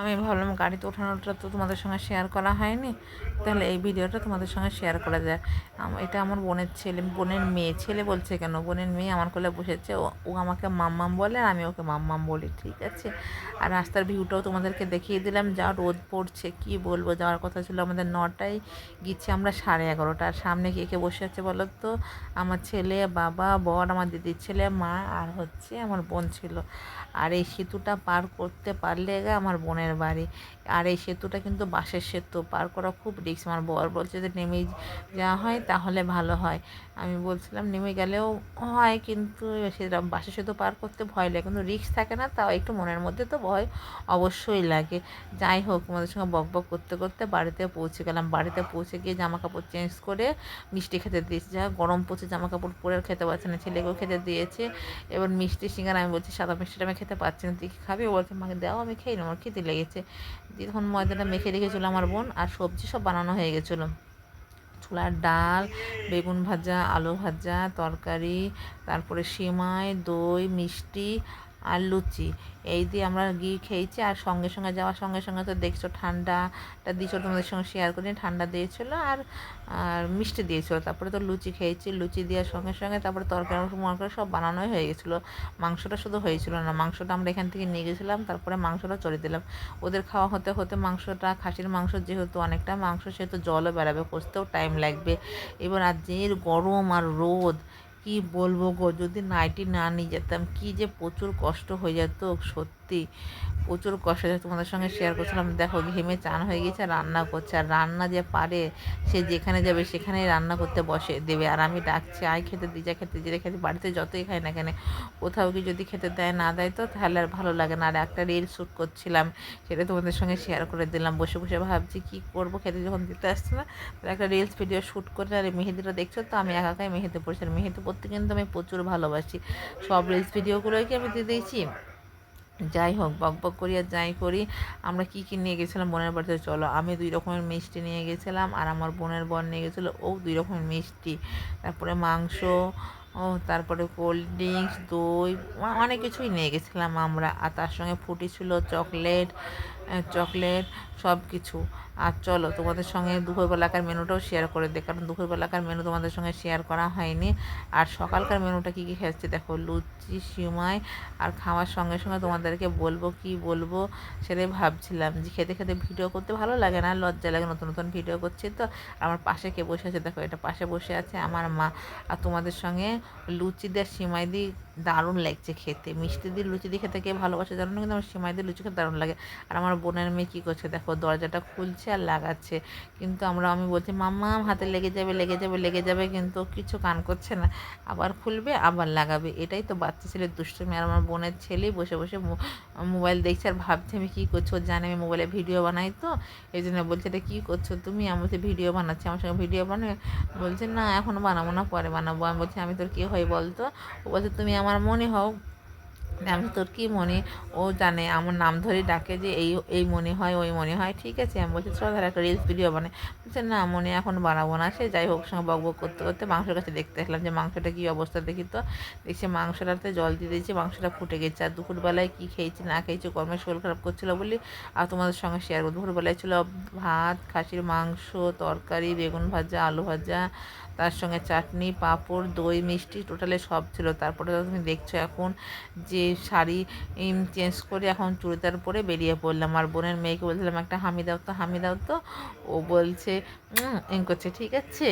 আমি ভাবলাম গাড়িতে ওঠানোটা তো তোমাদের সঙ্গে শেয়ার করা হয়নি। তাহলে এই ভিডিওটা তোমাদের সঙ্গে শেয়ার করা যায় এটা আমার বোনের ছেলে, বোনের মেয়ে, ছেলে বলছে কেন? বোনের মেয়ে আমার কোলে বসেছে, ও আমাকে মাম্মাম বলে আর আমি ওকে মাম্মাম বলি, ঠিক আছে? আর রাস্তার ভিউটাও তোমাদেরকে দেখিয়ে দিলাম, যা রোদ পড়ছে, কি বলব? যাওয়ার কথা ছিল আমাদের নটায় গিয়েছি আমরা সাড়ে এগারোটা আর সামনে কে কে বসে আছে বলো তো? আমার ছেলে, বাবা, বর, আমার দিদির ছেলে, মা আর হচ্ছে আমার বোন ছিল। আর এই সেতুটা পার করতে পারলে আমার বোনের বাড়ি। আর এই সেতুটা কিন্তু বাঁশের সেতু, পার করা খুব রিক্স আমার বর বলছে যে, নেমে যাওয়া হয় তাহলে ভালো হয়। আমি বলছিলাম, নেমে গেলেও হয়, কিন্তু সেটা বাঁশের সেতু পার করতে ভয় লাগে। কিন্তু রিস্ক থাকে না, তাও একটু মনের মধ্যে তো ভয় অবশ্যই লাগে। যাই হোক আমাদের সঙ্গে বক বক করতে করতে বাড়িতে পৌঁছে গেলাম। বাড়িতে পৌঁছে গিয়ে জামা কাপড় চেঞ্জ করে মিষ্টি খেতে দিয়েছি। যা গরম পড়ছে জামা কাপড় পরে খেতে পারছে না। ছেলেকেও খেতে দিয়েছে। এবার মিষ্টি সিঙ্গার, আমি বলছি, সাদা মিষ্টিটা আমি খেতে পারছি না, তুই খাবি? ও বলছে আমাকে দাও, আমি খেয়ে নেব খেতে লেগেছে। দিয়ে তখন ময়দাটা মেখে রেখেছিলো আমার বোন আর সবজি সব বানানো হয়ে গেছিল। ছোলার ডাল, বেগুন ভাজা, আলু ভাজা, তরকারি, তারপরে সিমাই, দই, মিষ্টি আর লুচি। এই দিয়ে আমরা গিয়ে খেয়েছি আর সঙ্গে সঙ্গে যাওয়ার সঙ্গে সঙ্গে তো দেখছ ঠান্ডাটা দিয়েছিল, তোমাদের সঙ্গে শেয়ার করি, ঠান্ডা দিয়েছিল আর আর মিষ্টি দিয়েছিল। তারপরে তো লুচি খেয়েছি, লুচি দেওয়ার সঙ্গে সঙ্গে তারপরে তরকারি মরকারি সব বানানোই হয়ে গেছিল। মাংসটা শুধু হয়েছিল না, মাংসটা আমরা এখান থেকে নিয়ে গেছিলাম, তারপরে মাংসটা চড়ে দিলাম। ওদের খাওয়া হতে হতে মাংসটা, খাসির মাংস যেহেতু অনেকটা, মাংস সেহেতু জলও বেড়াবে কষতেও টাইম লাগবে। এবার আর যে গরম আর রোদ কি বলব গো? যদি নাইটি না নিয়ে যেতাম, কি যে প্রচুর কষ্ট হয়ে যেত, সত্যি প্রচুর কষ্ট তোমাদের সঙ্গে শেয়ার করছিলাম, দেখো ঘেমে চান হয়ে গেছে আর রান্না করছে। আর রান্না যে পারে, সে যেখানে যাবে সেখানেই রান্না করতে বসে দেবে। আর আমি ডাকছি, আয় খেতে দিই যা খেতে দিলে খেতে, বাড়িতে যতই খাই না কেন, কোথাও কি যদি খেতে দেয়, না দেয় তো তাহলে আর ভালো লাগে না। আর একটা রিল শ্যুট করছিলাম, সেটা তোমাদের সঙ্গে শেয়ার করে দিলাম। বসে বসে ভাবছি কি করব, খেতে যখন দিতে আসছে না, তাহলে একটা রিলস ভিডিও শ্যুট করে আর মেহেদিটা দেখছ তো, আমি একা একাই মেহেদি পড়ছি। আর মেহেদি পড়তে কিন্তু আমি প্রচুর ভালোবাসি। সব রিলস ভিডিওগুলোই কি আমি দিয়ে দিয়েছি? যাই হোক, বক বক করি আর যাই করি। আমরা কি কি নিয়ে গেছিলাম বোনের বাড়িতে চলো। আমি দুই রকমের মিষ্টি নিয়ে গেছিলাম আর আমার বোনের বর নিয়ে গেছিল, ও দুই রকমের মিষ্টি। তারপরে মাংস, ও তারপরে কোল্ড ড্রিঙ্কস, দই অনেক কিছুই নিয়ে গেছিলাম আমরা। আর তার সঙ্গে ফুটি ছিল, চকলেট চকলেট সব কিছু আর চলো, তোমাদের সঙ্গে দুপুরবেলাকার মেনুটাও শেয়ার করে দিই, কারণ দুপুরবেলাকার মেনু তোমাদের সঙ্গে শেয়ার করা হয়নি। আর সকালকার মেনুটা কী কী খেয়েছে দেখো, লুচি সিমাই আর খাওয়ার সঙ্গে সঙ্গে তোমাদেরকে বলব কি বলব সেটাই ভাবছিলাম যে খেতে খেতে ভিডিও করতে ভালো লাগে না, লজ্জা লাগে নতুন নতুন ভিডিও করছি তো। আমার পাশে কে বসে আছে দেখো, এটা পাশে বসে আছে আমার মা। আর তোমাদের সঙ্গে লুচি দিয়ে সিমাই দিয়ে দারুণ লাগছে খেতে। মিষ্টি দিয়ে লুচি দিয়ে খেতে কে ভালোবাসে, জানো না? কিন্তু আমার সিমাই দিয়ে লুচি খেতে দারুণ লাগে। আর আমার বোনের মেয়ে কী করছে দেখো, দরজাটা খুলছে আর লাগাচ্ছে। কিন্তু আমরা, আমি বলছি, মাম্মা হাতে লেগে যাবে লেগে যাবে লেগে যাবে। কিন্তু কিছু কান করছে না। আবার খুলবে, আবার লাগাবে। এটাই তো বাচ্চা ছেলের দুষ্টুমি। আর আমার বোনের ছেলেই বসে বসে মোবাইল দেখছে আর ভাবছে, আমি কী করছ? জানে আমি মোবাইলে ভিডিও বানাই তো? এই জন্য বলছে, এটা কী করছ তুমি? আমি বলছি, ভিডিও বানাচ্ছি, আমার সঙ্গে ভিডিও বানাবে বলছে, না, এখন বানাবো না, পরে বানাবো। আমি বলছি, আমি তোর কী হই বলতো? ও বলছে, তুমি আমার মনে হও। আমি তোর কী মনে? ও জানে, আমার নাম ধরে ডাকে যে এই এই মনে হয়, ওই মনে হয়। ঠিক আছে, আমি বলছি, চল তাহলে একটা রিলস ভিডিও বানাই। বলছে, না, মনে এখন বানাবো না সে। যাই হোক, সঙ্গে বক বক করতে করতে মাংসের কাছে দেখতে আসলাম যে মাংসটা কী অবস্থা দেখি তো। দেখছি মাংসটাতে জল দিয়ে দিয়েছি, মাংসটা ফুটে গেছে। আর দুপুরবেলায় কী খেয়েছি, না খেয়েছি, কর্মের শরীর খারাপ করছিল বলি আর তোমাদের সঙ্গে শেয়ার করব। দুপুরবেলায় ছিল ভাত, খাসির মাংস, তরকারি, বেগুন ভাজা, আলু ভাজা তার সঙ্গে চাটনি, পাঁপড়, দই, মিষ্টি, টোটালি সব ছিল। তারপরে তুমি দেখছ এখন যে শাড়ি চেঞ্জ করে এখন চুড়িদার পরে বেরিয়ে পড়লাম। আর বোনের মেয়েকে বলছিলাম, একটা হামি দাও তো, হামি দাও তো। ও বলছে এম করছে, ঠিক আছে।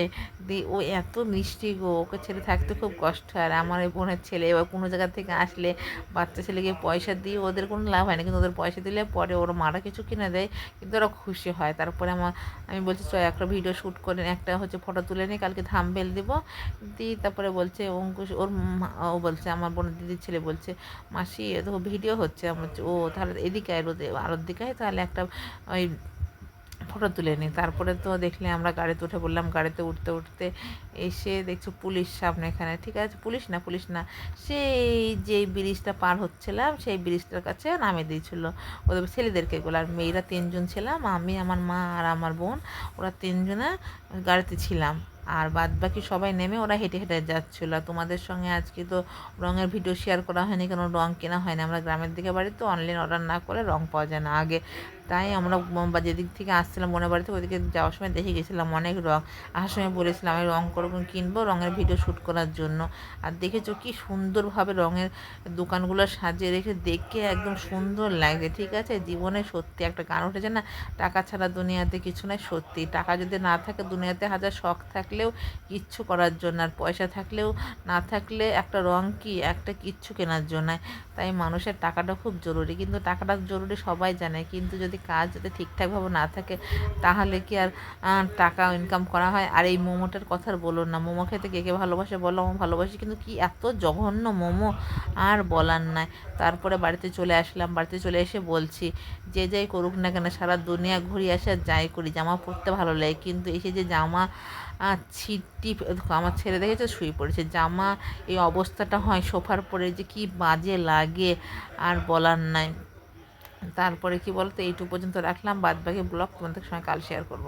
দি, ও এত মিষ্টি গো, ওকে ছেড়ে থাকতে খুব কষ্ট। হয় আর আমার ওই বোনের ছেলে এবার কোনো জায়গা থেকে আসলে বাচ্চা ছেলেকে পয়সা দিয়ে ওদের কোনো লাভ হয় না। কিন্তু ওদের পয়সা দিলে পরে ওর মারা কিছু কিনে দেয়, কিন্তু ওরা খুশি হয়। তারপরে আমার, আমি বলছি চ একটা ভিডিও শ্যুট করে একটা হচ্ছে ফটো তুলে নিই কালকে থাম্বেল দেবো। দিই তারপরে বলছে অঙ্কুশ, ওর ও বলছে, আমার বোনের দিদির ছেলে বলছে, মাসি দেখো ভিডিও হচ্ছে আমার ও তাহলে এদিকে রোদে, আলোর দিকে তাহলে একটা ওই ফটো তুলে নিই তারপরে তো দেখলে আমরা গাড়িতে উঠে বললাম, গাড়িতে উঠতে উঠতে এসে দেখছ পুলিশ সামনে এখানে, ঠিক আছে? পুলিশ না পুলিশ না, সেই যে ব্রিজটা পার হচ্ছিলাম, সেই ব্রিজটার কাছে নামিয়ে দিয়েছিল। ওদের ছেলেদেরকে এগুলো, আর মেয়েরা তিনজন ছিলাম, আমি, আমার মা আর আমার বোন, ওরা তিনজনে গাড়িতে ছিলাম। আর বাদ বাকি সবাই নেমে ওরা হেঁটে হেঁটে যাচ্ছিল। তোমাদের সঙ্গে আজকে তো রঙের ভিডিও শেয়ার করা হয়নি কোনো রঙ কেনা হয়নি। আমরা গ্রামের দিকে বাড়ি, তো অনলাইন অর্ডার না করে রঙ পাওয়া যায় না। আগে তাই আমরা যেদিক থেকে আসছিলাম মনে বাড়িতে, ওইদিকে যাওয়ার সময় দেখে গেছিলাম অনেক রঙ আসার সময় বলেছিলাম, আমি রঙ করব, কিনবো রঙের ভিডিও শ্যুট করার জন্য। আর দেখেছ কি সুন্দরভাবে রঙের দোকানগুলো সাজিয়ে রেখে, দেখে একদম সুন্দর লাগছে, ঠিক আছে? জীবনে সত্যি একটা গান উঠেছে না, টাকা ছাড়া দুনিয়াতে কিছু নাই, সত্যি। টাকা যদি না থাকে, দুনিয়াতে হাজার শখ থাকলেও কিচ্ছু করার জন্য, আর পয়সা থাকলেও না থাকলে একটা রং কি? একটা কিচ্ছু কেনার জন্য। তাই মানুষের টাকাটা খুব জরুরি, কিন্তু টাকাটা জরুরি সবাই জানে, কিন্তু যদি কাজ যদি ঠিকঠাকভাবে না থাকে তাহলে কি আর টাকা ইনকাম করা হয়? আর এই মোমোটার কথা বলো না। মোমো খেতে কে কে ভালোবাসে বলো আমার ভালোবাসি কিন্তু কি এত জঘন্য মোমো? আর বলার নাই। তারপরে বাড়িতে চলে আসলাম। বাড়িতে চলে এসে বলছি যে যাই করুক না কেন সারা দুনিয়া ঘুরি আসে আর যাই করি। জামা পরতে ভালো লাগে। কিন্তু এসে যে জামা আহ, ছিটি আমার ছেলে দেখেছে? শুয়ে পড়েছে। জামা এই অবস্থাটা হয় সোফার পরে যে কি বাজে লাগে আর বলার নাই। তারপরে কি বলতো এইটুকু পর্যন্ত রাখলাম বাদ বাকি ব্লগ তোমাদের সঙ্গে কাল শেয়ার করব।